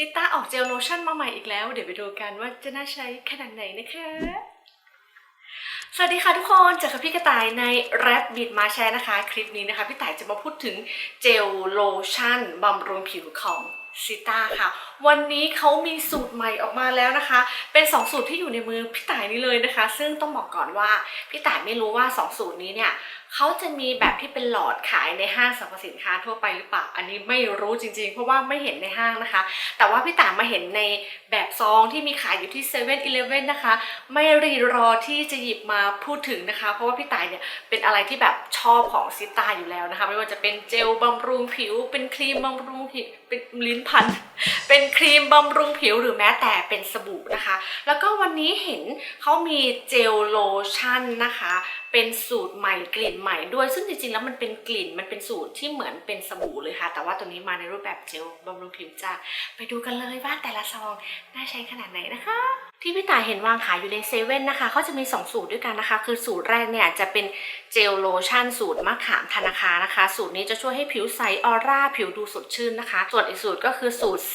ซิต้าออกเจลโลชั่นมาใหม่อีกแล้ว เดี๋ยวไปดูกันว่าจะน่าใช้ขนาดไหนนะคะ สวัสดีค่ะทุกคนเจอกับพี่กระต่ายในแรปบิดมาแชร์นะคะ คลิปนี้นะคะ พี่ต่ายจะมาพูดถึงเจลโลชั่นบำรุงผิวของซิต้าค่ะ วันนี้เขามีสูตรใหม่ออกมาแล้วนะคะ เป็น 2 สูตรที่อยู่ในมือพี่ต่ายนี้เลยนะคะ ซึ่งต้องบอกก่อนว่าพี่ต่ายไม่รู้ว่า 2 สูตรนี้เนี่ยเขาจะมีแบบที่เป็นหลอดขายในห้างสรรพสินค้าทั่วไปหรือเปล่า อันนี้ไม่รู้จริงๆ เพราะว่าไม่เห็นในห้างนะคะ แต่ว่าพี่ต่ายมาเห็นในแบบซองที่มีขายอยู่ที่7 e เ e ่ e อนะคะ ไม่รีรอที่จะหยิบมาพูดถึงนะคะ เพราะว่าพี่ต่ายเนี่ยเป็นอะไรที่แบบชอบของซิต้าอยู่แล้วนะคะ ไม่ว่าจะเป็นเจลบำรุงผิว เป็นครีมบำรุงผิว เป็นลิ้นพัน เป็นครีมบำรุงผิวหรือแม้แต่เป็นสบู่นะคะ แล้วก็วันนี้เห็นเขามีเจลโลชั่นนะคะ เป็นสูตรใหม่กลิ่นใหม่ด้วย ซึ่งจริงๆแล้วมันเป็นกลิ่นมันเป็นสูตรที่เหมือนเป็นสบู่เลยค่ะ แต่ว่าตัวนี้มาในรูปแบบเจลบำรุงผิวจ้าไปดูกันเลยว่าแต่ละซองน่าใช้ขนาดไหนนะคะที่พี่ต่ายเห็นวางขายอยู่ในเซเว่นนะคะเขาจะมี 2 สูตรด้วยกันนะคะ คือสูตรแรกเนี่ยจะเป็นเจลโลชั่นสูตรมะขามธนาคารนะคะ สูตรนี้จะช่วยให้ผิวใสออร่า ผิวดูสดชื่นนะคะ ส่วนอีกสูตรก็คือสูตร C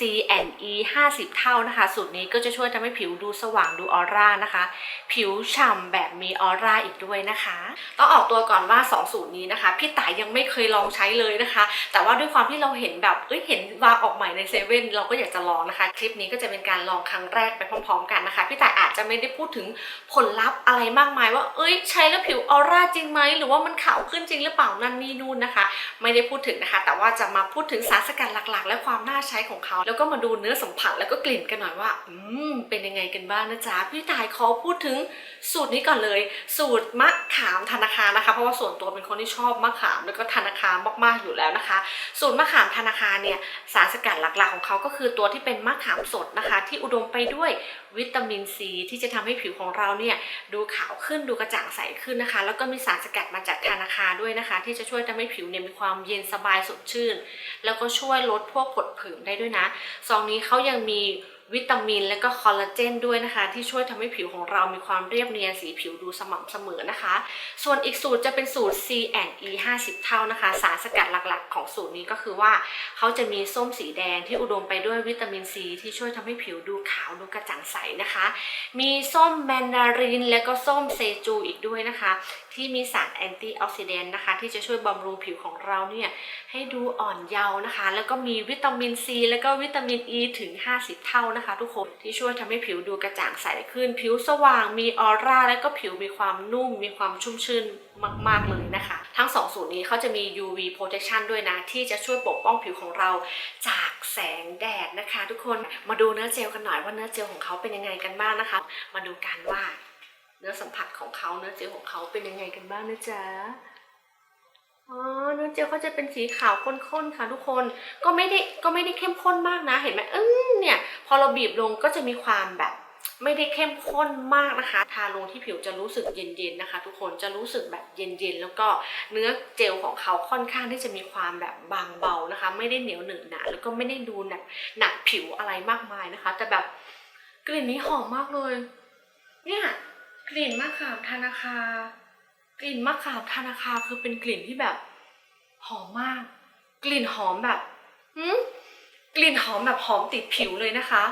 E 50 เท่านะคะ สูตรนี้ก็จะช่วยทำให้ผิวดูสว่างดูออร่านะคะ ผิวฉ่ำแบบมีออร่าอีกด้วยนะคะ ต้องออกตัวก่อนว่า 2 สูตรนี้นะคะ พี่ต่ายยังไม่เคยลองใช้เลยนะคะ แต่ว่าด้วยความที่เราเห็นแบบเอ้ยเห็นวางออกใหม่ในเซเว่นเราก็อยากจะลองนะคะ คลิปนี้ก็จะเป็นการลองครั้งแรกไปพร้อมๆ กันนะคะ พี่ต่ายอาจจะไม่ได้พูดถึงผลลัพธ์อะไรมากมาย ว่าเอ้ยใช้แล้วผิวออร่าจริงไหมหรือว่ามันขาวขึ้นจริงหรือเปล่านั่นนี่นู่นนะคะ ไม่ได้พูดถึงนะคะ แต่ว่าจะมาพูดถึงสารสกัดหลักๆ และความน่าใช้ของเขา แล้วก็มาดูเนื้อสัมผัสแล้วก็กลิ่นกันหน่อยว่า อืม เป็นยังไงกันบ้างนะจ๊ะ พี่ตายขอพูดถึงสูตรนี้ก่อนเลย สูตรมะขามธนาคารนะคะ เพราะว่าส่วนตัวเป็นคนที่ชอบมะขามแล้วก็ธนาคารมากๆอยู่แล้วนะคะ สูตรมะขามธนาคารเนี่ยสารสกัดหลักๆของเขาก็คือตัวที่เป็นมะขามสดนะคะ ที่อุดมไปด้วยวิตามินซีที่จะทำให้ผิวของเราเนี่ยดูขาวขึ้นดูกระจ่างใสขึ้นนะคะ แล้วก็มีสารสกัดมาจากธนาคารด้วยนะคะ ที่จะช่วยทำให้ผิวเนี่ยมีความเย็นสบายสดชื่น แล้วก็ช่วยลดพวกผดผื่นได้ด้วยนะซองนี้เขายังมีวิตามินและก็คอลลาเจนด้วยนะคะ ที่ช่วยทำให้ผิวของเรามีความเรียบเนียนสีผิวดูสม่ำเสมอนะคะ ส่วนอีกสูตรจะเป็นสูตร C E 50 เท่านะคะ สารสกัดหลักๆ ของสูตรนี้ก็คือว่าเขาจะมีส้มสีแดงที่อุดมไปด้วยวิตามินซีที่ช่วยทำให้ผิวดูขาวดูกระจ่างใสนะคะ มีส้มแมนดาริน และก็ส้มเซจูอีกด้วยนะคะ ที่มีสารแอนตี้ออกซิเดนต์นะคะ ที่จะช่วยบำรุงผิวของเราเนี่ย ให้ดูอ่อนเยาว์นะคะ แล้วก็มีวิตามินซี แล้วก็วิตามินอ e ีถึง 50 เท่านะคะ ทุกคนที่ช่วยทำให้ผิวดูกระจ่างใสขึ้น ผิวสว่างมีออร่า แล้วก็ผิวมีความนุ่ม มีความชุ่มชื่นมาก ๆ เลยนะคะ ทั้ง 2 สูตรนี้เขาจะมี UV protection ด้วยนะ ที่จะช่วยปกป้องผิวของเราจากแสงแดดนะคะ ทุกคนมาดูเนื้อเจลกันหน่อยว่าเนื้อเจลของเขาเป็นยังไงกันบ้างนะคะ มาดูกันว่าเนื้อสัมผัสของเขาเนื้อเจลของเขาเป็นยังไงกันบ้างนะจ๊ะ อ๋อเนื้อเจลเขาจะเป็นสีขาวข้นๆค่ะทุกคนก็ไม่ได้ก็ไม่ได้เข้มข้นมากนะเห็นไหมเออเนี่ย พอเราบีบลงก็จะมีความแบบไม่ได้เข้มข้นมากนะคะ ทาลงที่ผิวจะรู้สึกเย็นๆนะคะ ทุกคนจะรู้สึกแบบเย็นๆ แล้วก็เนื้อเจลของเขาค่อนข้างที่จะมีความแบบบางเบานะคะ ไม่ได้เหนียวหนึบหนาแล้วก็ไม่ได้ดูหนักหนักผิวอะไรมากมายนะคะ แต่แบบกลิ่นนี้หอมมากเลย เนี่ยกลิ่นมะขามธนาคาร กลิ่นมะขามธนาคาคือเป็นกลิ่นที่แบบหอมมาก กลิ่นหอมแบบหืมกลิ่นหอมแบบหอมติดผิวเลยนะคะ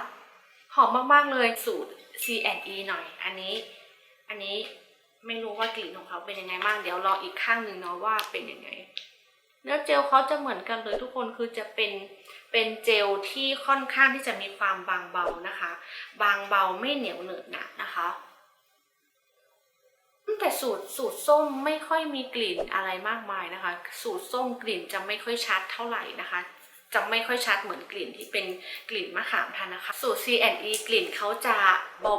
หอมมากๆเลยสูตร C E หน่อย อันนี้ อันนี้ไม่รู้ว่ากลิ่นของเขาเป็นยังไงบ้างเดี๋ยวรออีกข้างหนึ่งเนาะว่าเป็นยังไง เนื้อเจลเขาจะเหมือนกันเลยทุกคนคือจะเป็นเป็นเจลที่ค่อนข้างที่จะมีความบางเบานะคะ บางเบาไม่เหนียวเหนอะหนะนะคะ แต่สูตรสูตรส้มไม่ค่อยมีกลิ่นอะไรมากมายนะคะ สูตรส้มกลิ่นจะไม่ค่อยชัดเท่าไหร่นะคะ จะไม่ค่อยชัดเหมือนกลิ่นที่เป็นกลิ่นมะขามทันนะคะ สูตร C E กลิ่นเขาจะ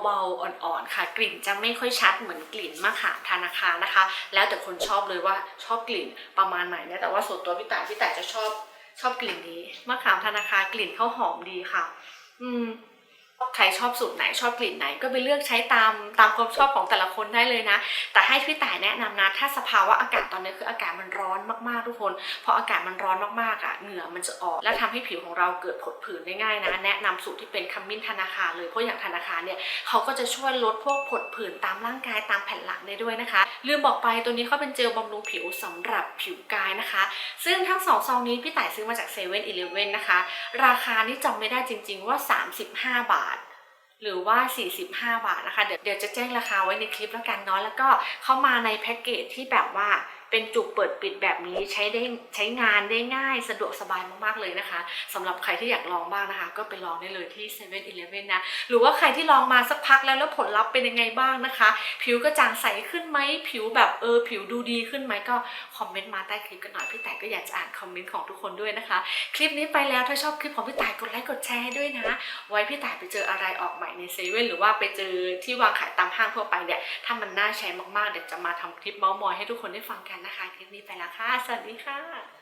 เบาๆอ่อนๆค่ะ กลิ่นจะไม่ค่อยชัดเหมือนกลิ่นมะขามธนาคานะคะ แล้วแต่คนชอบเลยว่าชอบกลิ่นประมาณไหนนะแต่ว่าส่วนตัวพี่ต่ายพี่ต่ายจะชอบชอบกลิ่นนี้มะขามธนาคารกลิ่นเขาหอมดีค่ะ อืม ใครชอบสูตรไหนชอบกลิ่นไหน ก็ไปเลือกใช้ตามตามความชอบของแต่ละคนได้เลยนะ แต่ให้พี่ต่ายแนะนำนะ ถ้าสภาวะอากาศตอนนี้คืออากาศมันร้อนมากๆทุกคนพออากาศมันร้อนมากๆอะเหงื่อมันจะออก แล้วทำให้ผิวของเราเกิดผดผื่นได้ง่ายนะ แนะนำสูตรที่เป็นขมิ้นธนาคารเลยเพราะอย่างธนาคารเนี่ยเขาก็จะช่วยลดพวกผดผื่นตามร่างกายตามแผ่นหลังได้ด้วยนะคะ ลืมบอกไปตัวนี้เขาเป็นเจลบำรุงผิวสำหรับผิวกายนะคะ ซึ่งทั้งสองซองนี้พี่ต่ายซื้อมาจากเซเว่นอีเลฟเว่นนะคะ ราคานี่จำไม่ได้จริง ๆว่า 35 บาท หรือว่า 45 บาทนะคะ เดี๋ยวเดี๋ยวจะแจ้งราคาไว้ในคลิปแล้วกันเนาะแล้วก็เข้ามาในแพ็กเกจที่แบบว่า เป็นจุกเปิดปิดแบบนี้ใช้ได้ใช้งานได้ง่ายสะดวกสบายมากๆเลยนะคะสำหรับใครที่อยากลองบ้างนะคะ ก็ไปลองได้เลยที่7 e เ e ่ e อนะหรือว่าใครที่ลองมาสักพักแล้วแล้วผลลัพธ์เป็นยังไงบ้างนะคะ ผิวกระจ่างใสขึ้นไหมผิวแบบเออผิวดูดีขึ้นไหมก็คอมเมนต์มาใต้คลิปกันหน่อยพี่แต่ก็อยากจะอ่านคอมเมนต์ของทุกคนด้วยนะคะ คลิปนี้ไปแล้วถ้าชอบคลิปของพี่ต่ายกดไลค์กดแชร์ให้ด้วยนะ ไว้พี่ต่ายไปเจออะไรออกใหม่ในเซเว่นหรือว่าไปเจอที่วางขายตามห้างทั่วไปเนี่ยถ้ามันน่าใช้มากๆเดี๋ยวจะมาทำคลิปเมาส์มอยให้ทุกคนได้ฟังกันนะคะ คลิปนี้ไปแล้วค่ะ สวัสดีค่ะ